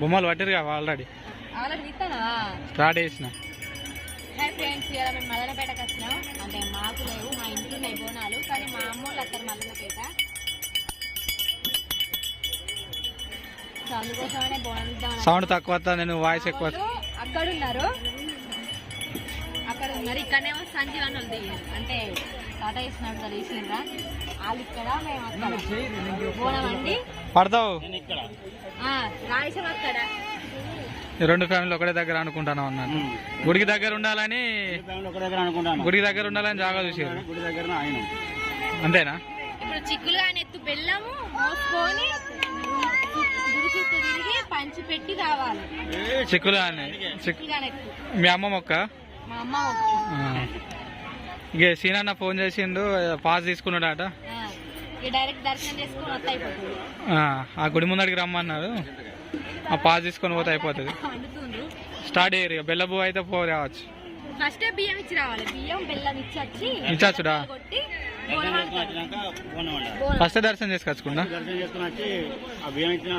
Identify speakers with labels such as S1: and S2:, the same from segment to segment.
S1: బొమ్మలు పట్టిరుగా ఆల్రెడీ చేసిన.
S2: హాయ్ ఫ్రెండ్స్ ఇవాళ మేము మదనపేటకి వచ్చినాం. అంటే మాకు లేవు మా ఇంట్లో ఉన్నాయి బోనాలు కానీ మా అక్కడ మదనపేట. సో అందుకోసమనే బోనాలు ఇద్దామని
S1: సౌండ్ తక్కువ నేను వాయిస్ ఎక్కువ
S2: అక్కడ ఉన్నారు. అక్కడ ఉన్నారు. ఇక్కడనేమో సంజీవ్ అని ఉంది. అంటే టాటా చేసినాడు కదా
S1: పడతావు? రెండు ఫ్యామిలీ ఒకటే దగ్గర అనుకుంటాను అన్నట్టు గుడికి దగ్గర ఉండాలని
S3: ఒక దగ్గర అనుకుంటాను.
S1: గుడికి దగ్గర ఉండాలని జాగా చూసారు
S3: గుడి దగ్గర ఆయన.
S1: అంతేనా?
S2: ఇప్పుడు చిక్కులుగా ఎత్తు బెల్లము మోసుకొని గుడి చుట్టూ తిరిగి పంచి పెట్టి రావాలి.
S1: చిక్కులు మీ అమ్మ మొక్క?
S2: మా అమ్మ ఒప్పు.
S1: ఆ. ఇక సీనన్న ఫోన్ చేసిండు పాస్ తీసుకున్నాడట.
S2: ఆ,
S1: గుడి ముందడికి రమ్మన్నారు. ఆ పాస్ తీసుకొని పోతే అయిపోతుంది. స్టార్ట్ ఇక బెల్లబు అయితే పో రావచ్చు.
S2: ఫస్ట్ బియ్యం ఇచ్చి రావాలి. బియ్యం బెల్లం ఇచ్చి
S1: ఇచ్చాచుడా ఫస్ట్ దర్శనం చేసుకొచ్చుకున్నా?
S3: దర్శనం చేసుకుని వచ్చి ఆ బియ్యం ఇచ్చిన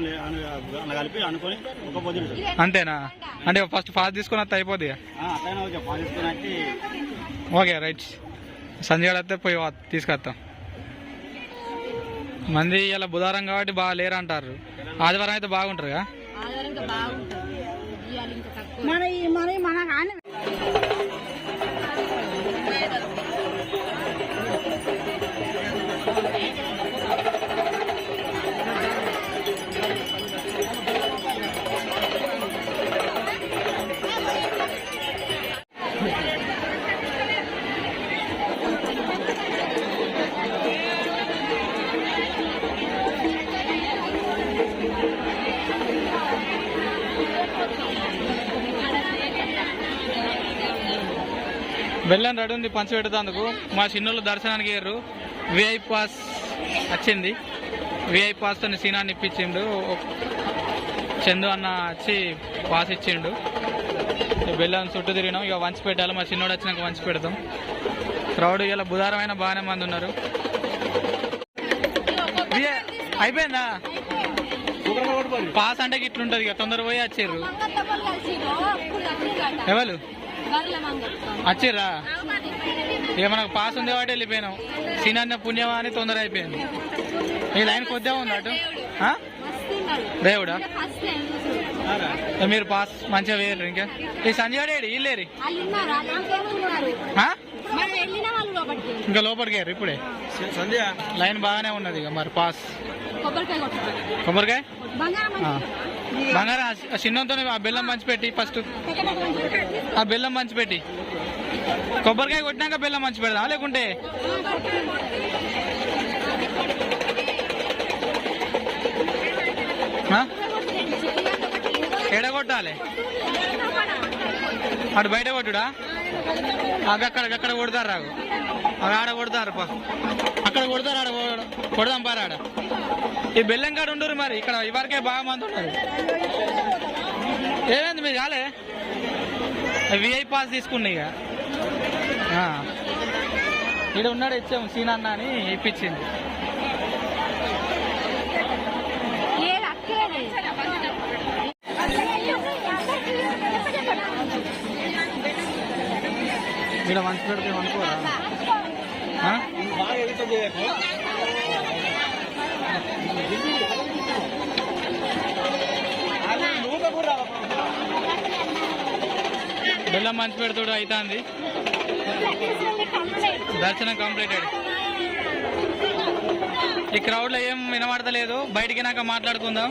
S3: అలా కలిపి అనుకొని ఒక పొద్దు
S1: అంతేనా? అంటే ఫస్ట్ పాస్ తీసుకుని వస్తే అయిపోద్ది
S3: ఓకే
S1: రైట్. సంజయ్ వస్తే పోయి వా- తీసుకొస్తాం. మంది ఇలా బుధవారం కాబట్టి బాగా లేరు అంటారు ఆదివారం అయితే బాగుంటారుగా
S4: మన ఈ- మన మన
S1: బెల్లం రెడీ ఉంది పంచి పెడతాందుకు. మా చిన్నోళ్ళు దర్శనానికి వెళ్ళారు విఐ పాస్ వచ్చింది. విఐ పాస్తో సీనాన్ని ఇప్పించిండు. చందు అన్న వచ్చి పాస్ ఇచ్చిండు. బెల్లం చుట్టూ తిరిగినాం. ఇక వంచి పెట్టాలి. మా చిన్నోడు వచ్చినాక వంచి పెడతాం. క్రౌడ్ ఇలా బుధవారం అయినా బాగానే మంది ఉన్నారు. అయిపోయిందా? పాస్ అంటే ఇట్లుంటది ఇక. తొందర పోయి వచ్చారు ఎవరు? వచ్చిర్రా ఇక మనకు పాస్ ఉంది కాబట్టి వెళ్ళిపోయినాం సీనాన్న పుణ్యమా అని తొందర అయిపోయింది. ఈ లైన్ కొద్దిగా ఉంది అటు? దేవుడా. మీరు పాస్ మంచిగా వేయరు ఇంకా? ఈ సంజయ్ డేడి ఇల్లేరి
S2: వాళ్ళు ఉన్నారు? వాళ్ళు ఉన్నారు.
S1: ఆ?
S2: మనం వెళ్ళిన వాళ్ళు లోపలికి.
S1: ఇంకా లోపలికి వెళ్ళరు ఇప్పుడే?
S3: సంధ్య.
S1: లైన్ బాగానే ఉన్నది ఇక మరి పాస్.
S2: కొబ్బరికాయ బంగారం
S1: చిన్నంతో ఆ బెల్లం మంచి పెట్టి ఫస్ట్. ఆ బెల్లం మంచి పెట్టి. కొబ్బరికాయ కొట్టినాక బెల్లం మంచి పెడదాం? లేకుంటే? ఆ? ఎడ కొట్టాలి? అటు బయట కొట్టుడా? అక్కడ అక్కడ కొడతారు అవి ఆడ కొడతారు పా. అక్కడ కొడతారు ఆడ కొడ- కొడదాం పారు ఆడ. ఈ బెల్లం కాడ ఉండరు మరి. ఇక్కడ ఇవరకే బాగా మంది ఉన్నారు. ఏమైంది మీరు కాలే? విఐ పాస్ తీసుకున్నా ఇక. ఆ. ఈడ ఉన్నాడు ఇచ్చాము సీనన్న అని ఇప్పించింది
S2: లేదు అక్కడే
S1: ఇక్కడ మంచి పెడితే అనుకోరా ఆ?
S3: బాగా ఎదుగుతుంది చేయకు. అది నువ్వు కూడా రావాలి.
S1: బెల్లం మంచి పెడతాడు అవుతుంది దర్శనం కంప్లీటెడ్ ఈ క్రౌడ్లో ఏం వినబడతలేదు. బయటికి నాక మాట్లాడుకుందాం.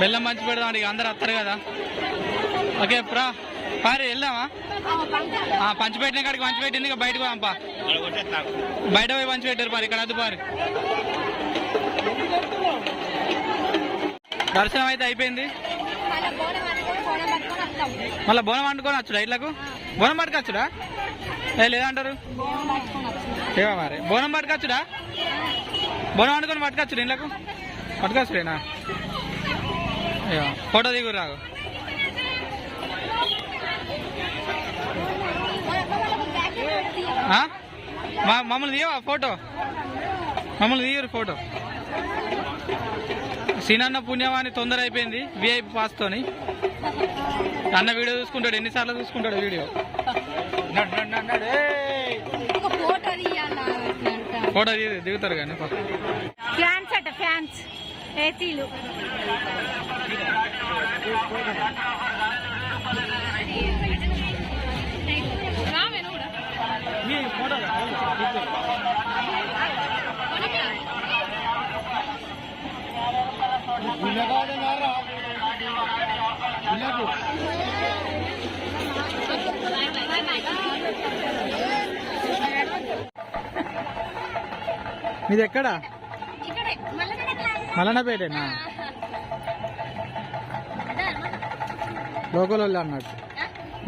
S1: బెల్లం మంచి పెడదాం ఇక అందరు వస్తారు కదా. ఓకే ప్రా. పారి వెళ్దామా? ఆ, కాడికి పంచి పెట్టింది ఇక బయటకు పంపా బయట పోయి పంచి పెట్టారు మరి ఇక్కడ అద్దు దర్శనం అయితే అయిపోయింది.
S2: మళ్ళీ బోనం
S1: వండుకొని వచ్చుడా ఇట్లకు బోనం పట్టుకొచ్చుడా? ఏ లేదంటారు? ఏవా మరి. బోనం పట్టుకొచ్చుడా? బోనం వండుకొని పట్టుకొచ్చుడు ఇళ్ళకు? పట్టుకొచ్చుడేనా? ఫోటో దిగు రాగు. ఆ? మమ్మల్ని తీయవా? ఫోటో? మమ్మల్ని తీయరు ఫోటో. సీనన్న పుణ్యమాని తొందర అయిపోయింది విఐపి పాస్ తోని. అన్న వీడియో చూసుకుంటాడు ఎన్నిసార్లు చూసుకుంటాడు వీడియో?
S2: ఫోటో
S1: దిగు- దిగుతారు కానీ.
S2: ఫ్యాన్స్ అట ఫ్యాన్స్. ఏసీలు.
S1: మీది ఎక్కడ? మలనపేటేనా లోకల్ వాళ్ళు అన్నట్టు.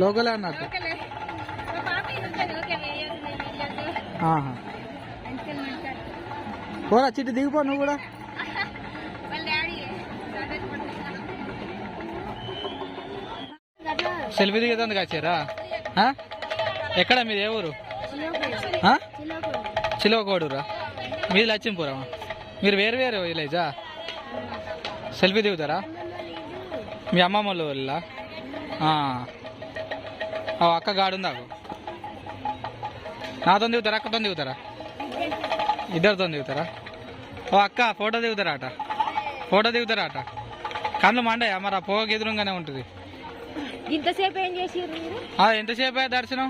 S1: లోకలే అన్నట్టు. పోరా చిట్టి దిగిపో నువ్వు కూడా. సెల్ఫీ దిగేందుకు వచ్చారా? ఎక్కడ మీది? ఏ ఊరు? చిలువకోడురా? మీది లచ్చింపురమా మీరు వేరు వేరు విలేజా? సెల్ఫీ దిగుతారా? మీ అమ్మమ్మ వాళ్ళ అక్క గాడుందా? నాతో దిగుతారా? అక్కతో దిగుతారా? ఇద్దరితో దిగుతారా? ఓ అక్క ఫోటో దిగుతారా అట ఫోటో దిగుతారా అట కళ్ళు మండాయా? మరి ఆ పొగ ఎదురుగానే ఉంటుంది.
S2: ఇంతసేపు ఏం
S1: ఎంతసేపు అయ్యా దర్శనం?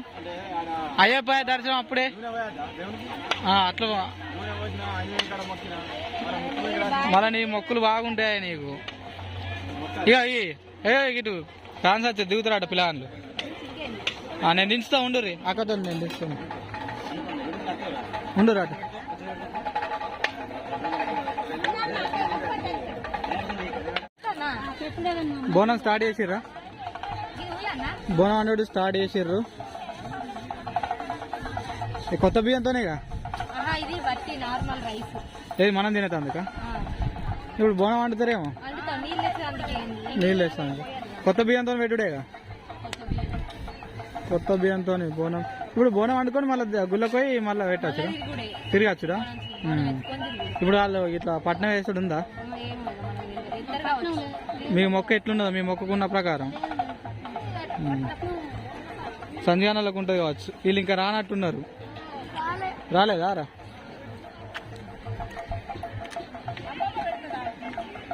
S1: అయ్యప్ప దర్శనం అప్పుడే? అట్లా మళ్ళీ నీ మొక్కులు బాగుంటాయి నీకు? ఇక. ఏ ఇటు ఫ్యాన్స్ వచ్చి దిగుతారట పిల్లలు నేను దించుతా ఉండు రీ అక్కతో నేను దించుతాను ఉండు రాదు. బోనం స్టార్ట్ చేసిర్రా? బోనం అనేది స్టార్ట్ చేసిర్రు. కొత్త బియ్యంతోనేగా
S2: ఇది
S1: ఏది మనం తినేతందుక ఇప్పుడు బోనం వండుతారేమో?
S2: నీళ్ళు
S1: నీళ్ళు వేస్తాను. కొత్త బియ్యంతో పెట్టుడేగా కొత్త బియ్యంతో బోనం. ఇప్పుడు బోనం వండుకొని మళ్ళీ గుళ్ళకోయి మళ్ళీ పెట్టచ్చు తిరగచ్చుడా. ఇప్పుడు వాళ్ళు ఇట్లా పట్నం వేసుడు ఉందా? మీ మొక్క ఎట్లున్నదో మీ మొక్కకున్న ప్రకారం. సంధ్యానాలకు ఉంటుంది కావచ్చు. వీళ్ళు ఇంకా రానట్టున్నారు. రాలేదా? రా.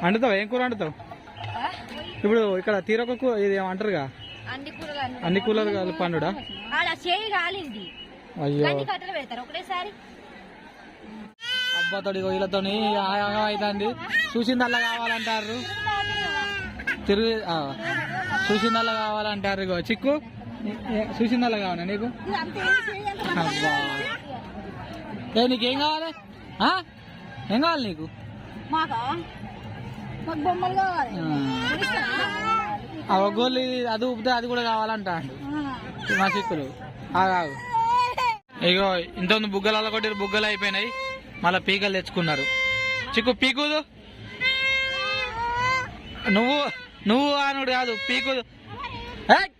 S1: వండుతావు? ఏం కూర వండుతావు? ఇప్పుడు ఇక్కడ తీరొక కూ ఇది ఏమంటారుగా?
S2: అన్ని
S1: కలిపి పండుడా?
S2: చేయి కాలింది అన్ని కట్టలు పెడతారు. ఒకటేసారి.
S1: అబ్బాతోడి వీళ్ళతోని అవుతుంది చూసిందల్లా కావాలంటారు తిరిగి చూసిందల్లా కావాలంటారు ఇగో. చిక్కు చూసిందల్లా కావాలా నీకు? అబ్బా. ఏ నీకేం కావాలి? ఏం కావాలి నీకు? ఆ. ఒగ్గోళ్ళు అది ఊపితే అది కూడా కావాలంటాడు. మా చిక్కులు. ఇగో ఇంత బుగ్గలు కొట్టి బుగ్గలు అయిపోయినాయి. మళ్ళీ పీకలు తెచ్చుకున్నారు. చిక్కు పీకుదు. నువ్వు నువ్వు అనుడు కాదు పీకుదు. ఏయ్,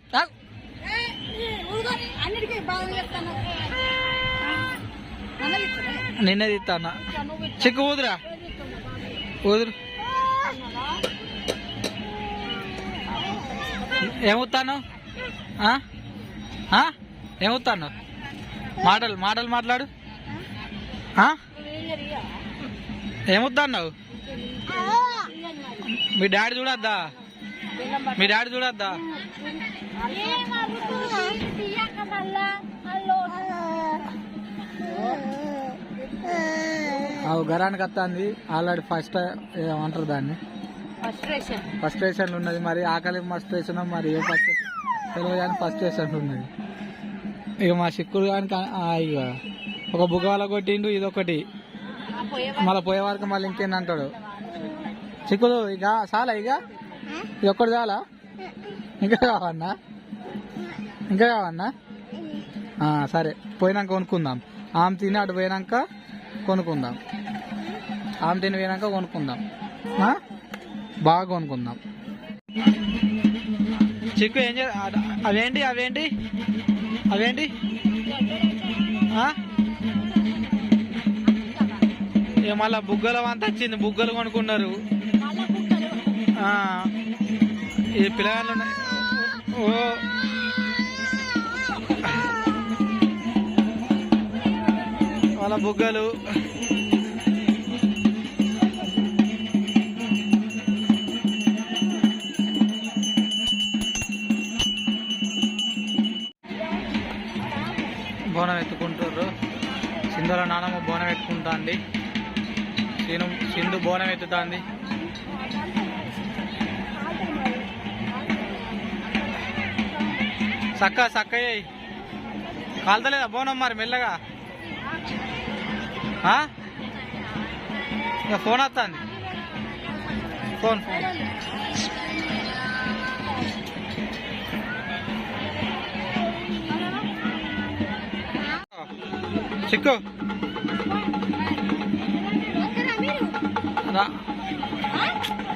S1: తీస్తా అన్న చిక్కు ఊదురా. ఊదురు. ఏమవుతాను ఏమవుతాను? మాటలు మాటలు మాట్లాడు. ఏమవుతాన్నావు? మీ డాడీ చూడద్దా? మీ డాడీ చూడద్దా? గరానికి వస్తుంది. ఆల్రెడీ ఫస్ట్ ఏమంటారు దాన్ని? ఫస్ట్ స్టేషన్లు ఉన్నది. మరి ఆకలి ఫస్ట్ స్టేషన్ మరి ఏ ఫస్ట్ తెలియదు కానీ ఫస్ట్ స్టేషన్ ఉన్నది. ఇక మా చిక్కుడు కానీ ఇక ఒక బుగవాల కొట్టిండు ఇదొకటి. మళ్ళీ పోయే వరకు మళ్ళీ ఇంకేంది అంటాడు. చిక్కుడు ఇక చాలా ఇక? ఇది ఒక్కటి చాలా? ఇంకా కావన్నా ఇంకా కావన్నా సరే. పోయినాక కొనుక్కుందాం. ఆమె తిని అటు పోయినాక కొనుక్కుందాం. ఆమె తిని పోయినాక కొనుక్కుందాం? బాగా కొనుక్కుందాం. చిక్కు ఏం చే అవేంటి అవేంటి? అవేంటి? ఆ? మళ్ళా బుగ్గల వంత వచ్చింది. బుగ్గలు కొనుక్కున్నారు. ఆ, ఈ పిల్లగాళ్ళు ఉన్నాయి. ఓ. వాళ్ళ బుగ్గలు. బోనం ఎత్తుకుంటా అండి సీను సింధు బోనం ఎత్తుతాంది సక్క సక్క అయ్యి కాలుతలేదా బోనం మరి మెల్లగా? ఆ? ఇక ఫోన్ వస్తుంది. Phone phone. చిక్కు రా.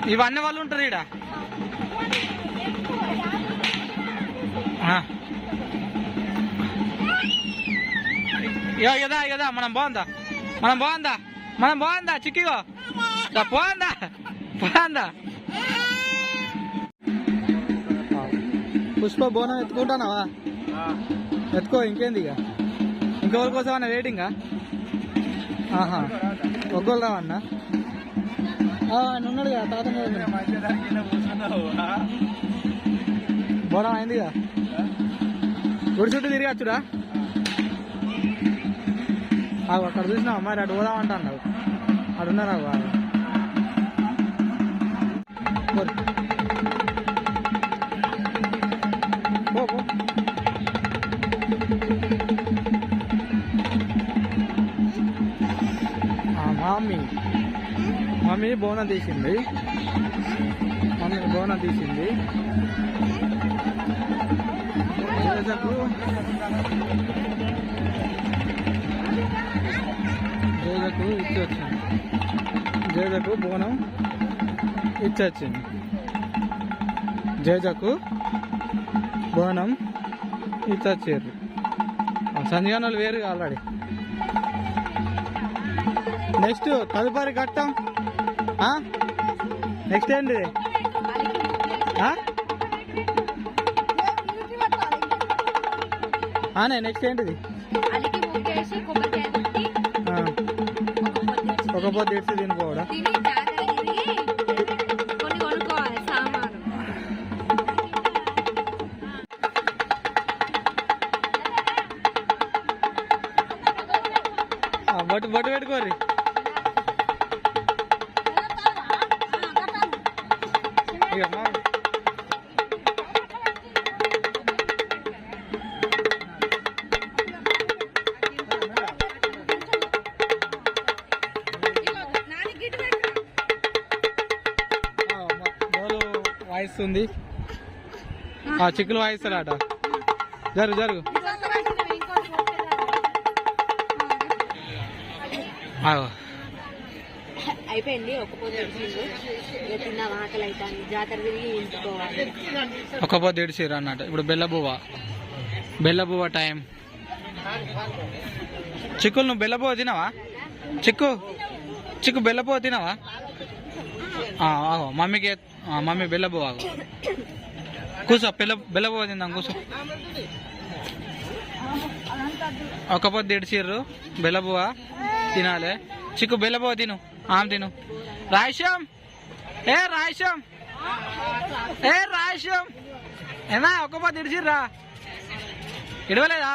S1: ఇవన్నీ వాళ్ళు ఉంటారు ఈడ. ఆ. ఇగో ఇగదా ఇగదా మనం బాగుందా? మనం బాగుందా? మనం బాగుందా చిక్కిగో? పోందా? పోందా? పుష్ప బోనం ఎత్తుకుంటానావా ఎత్తుకో ఇంకేంది ఇక? ఇంకెవరి కోసం అన్న వెయిటింగా ఆహా ఒగ్గోలు రావన్నా? ఆయన ఉన్నాడు కదా తాత మీద అయింది కదా. గుడి చుట్టూ తిరిగచ్చురా అవి అక్కడ చూసినావు? మరి అటు పోదామంటా అన్నావు మమ్మీ బోనం తీసింది. మమ్మీ బోనం తీసింది. జేజకు జేజకు ఇచ్చి వచ్చింది జేజకు బోనం ఇచ్చొచ్చింది. జేజకు బోనం ఇచ్చారు సంధ్యానాలు వేరు ఆల్రెడీ. నెక్స్ట్ తదుపరి ఘట్టం. నెక్స్ట్ ఏంటి? ఆనే నెక్స్ట్ ఏంటిది?
S2: ఒక పొద్దు
S1: ఇడ్చి తినుకోవడా బొట్టు బొట్టు పెట్టుకోరి వాయిస్తుంది ఆ. చిక్కులు వాయిస్తాడట జరుగు జరుగు.
S2: అయిపోయింది ఒక పొద్దు
S1: ఇడిచిర్రు అన్నట్టు. ఇప్పుడు బెల్లబువ్వ. బెల్లబువ్వ టైం. చిక్కులు నువ్వు బెల్లబువ్వ తినవా? చిక్కు చిక్కు బెల్లబువ్వ తినవా? మమ్మీకి మమ్మీ బెల్లబువ్వ ఆగు కూర్చో బెల్ల బెల్లబువ్వ తిందాం కూర్చో ఒక పొద్దు ఇడిచిర్రు బెల్లబువ్వ తినాలి. చిక్కు బెల్లబువ్వ తిను ఆమె తిను. రాయిషం ఏ రాయిషం ఏ రాయిషం ఏనా ఒక పొద్దు ఇడిచిర్రా ఇడవలేదా?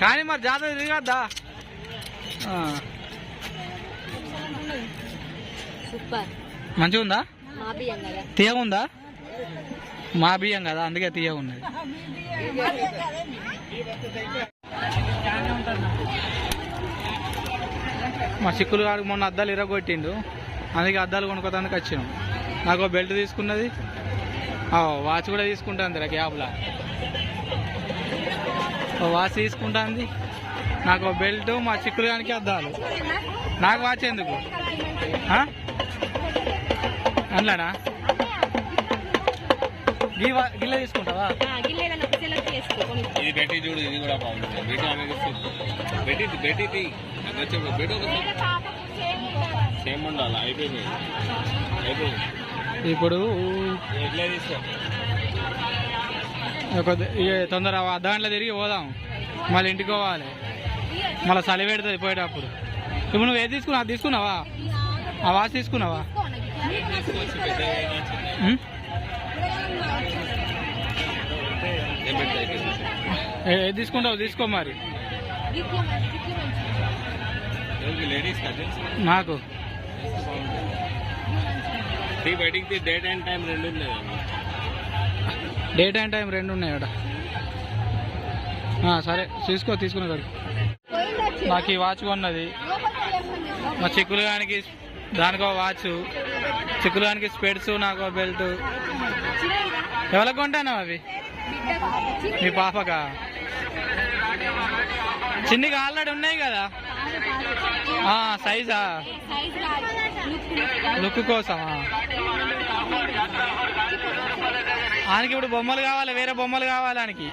S1: కానీ మరి జాతర తిరగద్దా?
S2: సూపర్.
S1: మంచిగా ఉందా?
S2: మా బియ్యం కదా.
S1: తీయగా ఉందా మా బియ్యం కదా అందుకే తీయగా ఉన్నది మా చిక్కులు గారికి మొన్న అద్దాలు ఇరగొట్టిండు. అందుకే అద్దాలు కొనుక్కోతానికి వచ్చినాం. నాకు బెల్ట్ తీసుకున్నది. వాచ్ కూడా తీసుకుంటుంది క్యాబ్లా. వాచ్ తీసుకుంటుంది. నాకు బెల్ట్ మా చిక్కులు గానికి అద్దాలు. నాకు వాచ్ ఎందుకు? వా- గిల్ల తీసుకుంటావా?
S4: ఇది పెట్టి చూడు ఇది కూడా బాగుంటుంది పెట్టి ఆమె పెట్టి పెట్టి తీ నాకు వచ్చే పెట్టి ఒక సేమ్ ఉండాలి? అయిపోయింది. అయిపోయింది.
S1: ఇప్పుడు
S4: ఎట్లా తీసుకో?
S1: ఒక ఇక తొందర దాంట్లో తిరిగి పోదాం. మళ్ళీ ఇంటికి పోవాలి. మళ్ళీ చలి పెడుతుంది పోయేటప్పుడు. ఇప్పుడు నువ్వు ఏది తీసుకున్నావు? అది తీసుకున్నావా? ఆ వాచ్ తీసుకున్నావా? తీసుకుంటావు తీసుకో మరి. నాకు.
S4: డేట్ అండ్ టైం రెండు ఉంది
S1: డే టైం టైం రెండు ఉన్నాయి అక్కడ సరే తీసుకో తీసుకునే కాడికి నాకు ఈ వాచ్ కొన్నది. మా చిక్కులు గానికి దానికో వాచ్ చిక్కులానికి స్పెడ్స్ నాకు బెల్ట్. ఎవరికి కొంటాను అవి? మీ పాపకా? చిన్నగా ఆల్రెడీ ఉన్నాయి కదా? సైజా? లుక్ కోసమా? ఆయనకి ఇప్పుడు బొమ్మలు కావాలి వేరే బొమ్మలు కావాలి ఆయనకి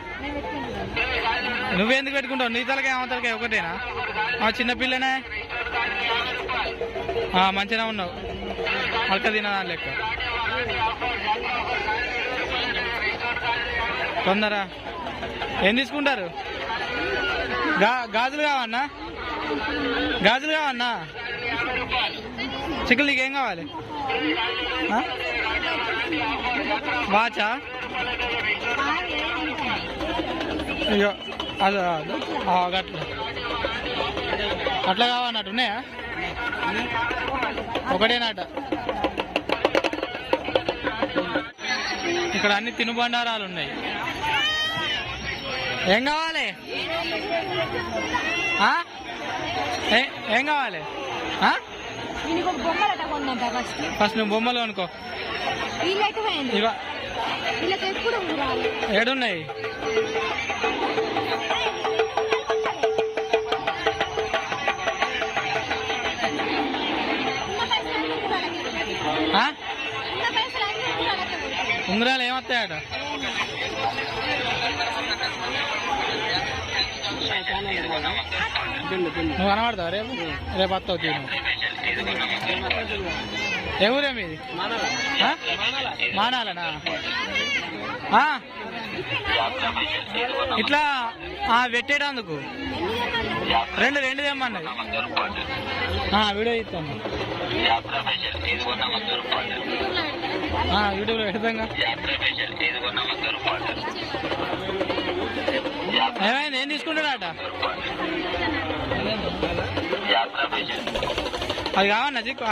S1: నువ్వెందుకు పెట్టుకుంటావు? నీ తలకాయ ఆమె ఒకటేనా? ఆ చిన్నపిల్లనే మంచిగా ఉన్నావు. అడక తినదాని లెక్క. తొందర ఏం తీసుకుంటారు? గా గాజులు కావన్నా? గాజులు కావన్నా? చిక్కులు నీకేం కావాలి? వాచా? అయ్యో అదే అదే. అట్లా కావన్నట్టు ఉన్నాయా? ఒకటేనాట. ఇక్కడ అన్ని తినుబండారాలు ఉన్నాయి. ఏం కావాలి? ఏ- కావాలి?
S2: ఫస్ట్
S1: నువ్వు బొమ్మలు అనుకో ఏడున్నాయి? ఉంగరాలు ఏమొస్తాయట? నువ్వు కనబడతావు రేపు? రేపు వస్తావు తీరు ఏ ఊరే మీది మానాలనా? ఇట్లా ఆ, పెట్టేటందుకు రెండు రెండు తెమ్మన్నది వీడియో ఇస్తాను యూట్యూబ్లో పెడతాం ఏమైంది? ఏం తీసుకుంటాడట అది కావన్నా? చిక్కు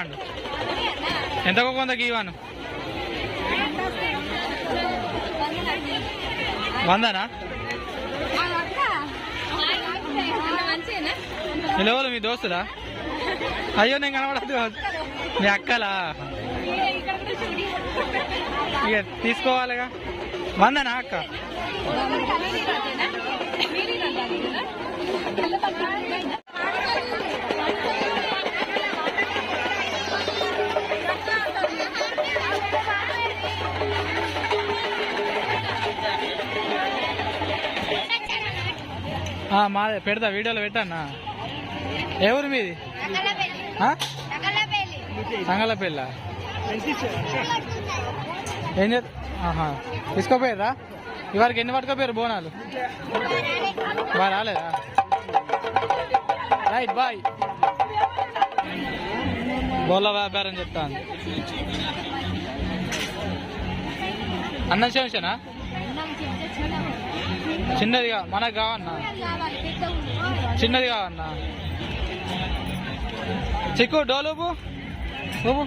S1: అండి ఎంత ఎంతకో కొంతకి ఇవ్వను? వందనా?
S2: మంచిగా
S1: మీ దోస్తులా అయ్యో నేను కనబడదు. మీ అక్కలా? ఇక తీసుకోవాలిగా. వందనా అక్క? మాదే పెడతా వీడియోలో పెట్టానా ఊరు మీది? ఆ? ఏం చేస్తా తీసుకోపోయారా ఇవాళకి ఎన్ని పట్టుకోపోయారు బోనాలు? బాగా రాలేదా? Right bye. బోళ్ళ వ్యాపారం చెప్తాను అన్నం శంశనా చిన్నదిగా మనకు కావన్నా? చిన్నది కావన్నా? చిక్కు డోలుపు నువ్వు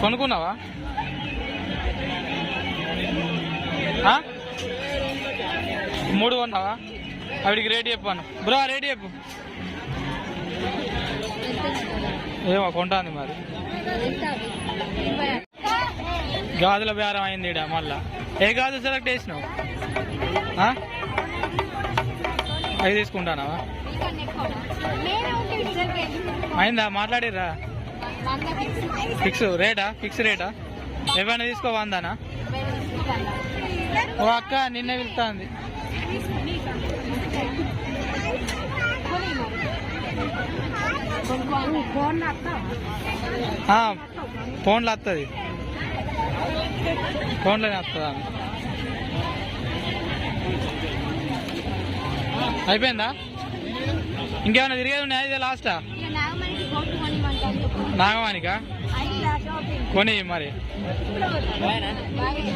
S1: కొనుక్కున్నావా? మూడు కొన్నావా? ఆవిడికి రేటు చెప్పాను బ్రో రేటు చెప్పు. ఏమో కొంటాంది మరి. గాజుల బేరం అయింది ఈడ మళ్ళా. ఏ గాజు సెలెక్ట్ చేసినావు? అవి తీసుకుంటానావా? అయిందా? మాట్లాడిర్రా. ఫిక్స్ రేటా? ఫిక్స్ రేటా? ఏమైనా తీసుకో వందానా? ఓ అక్క నిన్నే పిలుస్తుంది ఫోన్లో వస్తుంది ఫోన్లోనే వస్తుందా అయిపోయిందా? ఇంకేమైనా తిరిగేది ఉన్నాయా ఇదే లాస్టా?
S2: కొనిమంటాను
S1: నాగవానికా
S2: అది షాపింగ్
S1: కొని మరి
S2: బాగా